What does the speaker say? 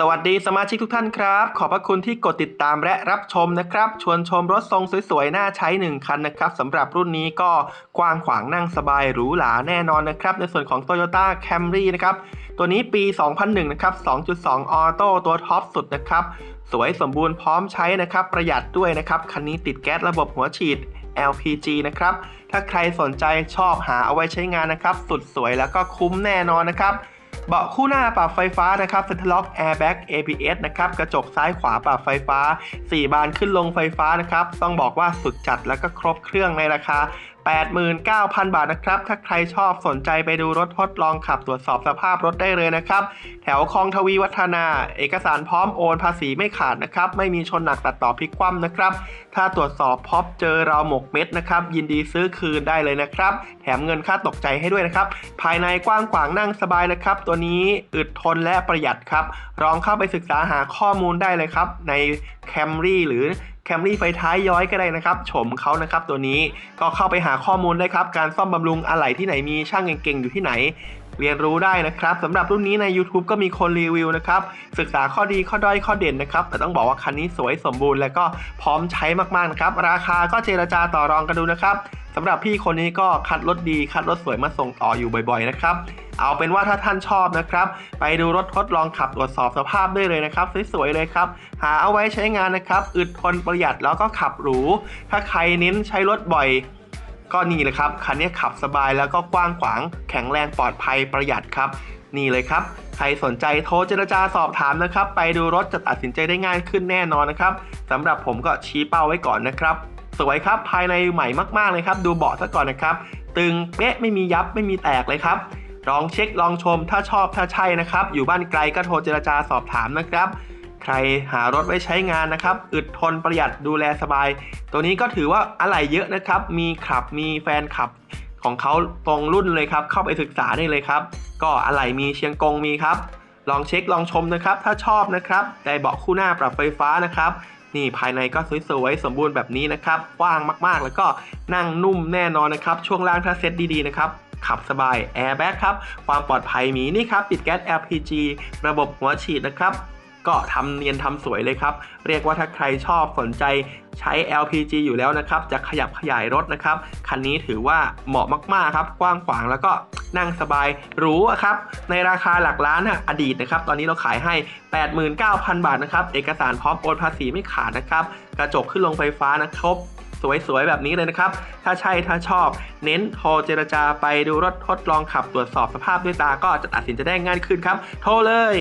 สวัสดีสมาชิกทุกท่านครับ ขอบพระคุณที่กดติดตามและรับชมนะครับ ชวนชมรถทรงสวยๆ น่าใช้ 1 คันนะครับสำหรับรุ่นนี้ก็กว้างขวางนั่งสบายหรูหราแน่นอนนะครับ ในส่วนของ Toyota Camry นะครับ ตัวนี้ปี 2001 นะครับ 2.2 ออโต้ตัวท็อปสุดนะครับ สวยสมบูรณ์พร้อมใช้นะครับ ประหยัดด้วยนะครับ คันนี้ติดแก๊สระบบหัวฉีด LPG นะครับ ถ้าใครสนใจชอบหาเอาไว้ใช้งานนะครับ สุดสวยแล้วก็คุ้มแน่นอนนะครับ เบาะคู่หน้าปรับไฟฟ้านะครับเซ็นทรัลล็อกแอร์แบ็ก ABS นะครับกระจกซ้ายขวาปรับไฟฟ้า 4 บานขึ้นลงไฟฟ้านะครับ ต้องบอกว่าสุดจัดแล้วก็ครบเครื่องในราคา 89,000 บาทนะครับ ถ้าใครชอบสนใจไปดูรถทดลองขับตรวจสอบสภาพรถได้เลยนะครับ แถวคลองทวีวัฒนา เอกสารพร้อมโอนภาษีไม่ขาดนะครับ ไม่มีชนหนักตัดต่อพลิกคว่ำนะครับ ถ้าตรวจสอบพบเจอเราหมกเม็ดนะครับ ยินดีซื้อคืนได้เลยนะครับ แถมเงินค่าตกใจให้ด้วยนะครับ ภายในกว้างขวางนั่งสบายนะครับ ตัวนี้อึดทนและประหยัดครับลองเข้าไปศึกษาหาข้อมูลได้เลยครับ ใน Camry หรือ Camry ไฟท้ายย้อยก็ได้นะครับชมเขานะครับตัวนี้ก็เข้าไปหาข้อมูลได้ครับ การซ่อมบำรุงอะไหล่ที่ไหนมีช่างเก่งๆอยู่ที่ไหน เรียนรู้ได้นะครับสำหรับรุ่นนี้ใน YouTube ก็มีคนรีวิวนะครับ ศึกษาข้อดีข้อด้อยข้อเด่นนะครับ แต่ต้องบอกว่าคันนี้สวยสมบูรณ์และก็พร้อมใช้มากๆนะครับ ราคาก็เจรจาต่อรองกันดูนะครับสำหรับพี่คนนี้ก็คัดรถดีคัดรถสวยมาส่งต่ออยู่บ่อย ๆ นะครับ เอาเป็นว่าถ้าท่านชอบนะครับ ไปดูรถทดลองขับตรวจสอบสภาพได้เลยนะครับ สวยๆเลยครับ หาเอาไว้ใช้งานนะครับ อึดทนประหยัดแล้วก็ขับหรู ถ้าใครเน้นใช้รถบ่อยก็นี่เลยครับ คันนี้ขับสบายแล้วก็กว้างขวาง แข็งแรงปลอดภัยประหยัดครับ นี่เลยครับ ใครสนใจโทรเจรจาสอบถามนะครับ ไปดูรถจะตัดสินใจได้ง่ายขึ้นแน่นอนนะครับสำหรับผมก็ชี้เป้าไว้ก่อนนะครับ สวยครับภายในใหม่มากๆเลยครับ ดูเบาะซะก่อนนะครับ ตึงเป๊ะไม่มียับไม่มีแตกเลยครับ ลองเช็คลองชมถ้าชอบถ้าใช่นะครับ อยู่บ้านไกลก็โทรเจรจาสอบถามนะครับ ใครหารถไว้ใช้งานนะครับ อึดทนประหยัดดูแลสบาย ตัวนี้ก็ถือว่าอะไหล่เยอะนะครับ มีขับมีแฟนขับของเขาตรงรุ่นเลยครับ เข้าไปศึกษาได้เลยครับ ก็อะไหล่มีเชียงกงมีครับ ลองเช็คลองชมนะครับ ถ้าชอบนะครับได้เบาะคู่หน้าปรับไฟฟ้านะครับนี่ภายในก็สวยๆสมบูรณ์แบบนี้นะครับกว้างมากๆ แล้วก็นั่งนุ่มแน่นอนนะครับ ช่วงล่างถ้าเซ็ตดีๆนะครับ ขับสบายแอร์แบ็กครับ ความปลอดภัยมีนี่ครับติดแก๊ส LPG ระบบหัวฉีดนะครับ ก็ทำเนียนทำสวยเลยครับ เรียกว่าถ้าใครชอบสนใจใช้ LPG อยู่แล้วนะครับ จะขยับขยายรถนะครับ คันนี้ถือว่าเหมาะมากๆครับ กว้างขวางแล้วก็นั่งสบายหรูครับ ในราคาหลักล้านอะอดีตนะครับ ตอนนี้เราขายให้ 89,000 บาทนะครับ เอกสารพร้อมโอนภาษีไม่ขาดนะครับ กระจกขึ้นลงไฟฟ้านะครับ สวยๆ แบบนี้เลยนะครับ ถ้าใช่ถ้าชอบ เน้นโทรเจรจาไปดูรถทดลองขับตรวจสอบสภาพด้วยตาก็จะตัดสินจะได้ง่ายขึ้นครับ โทรเลย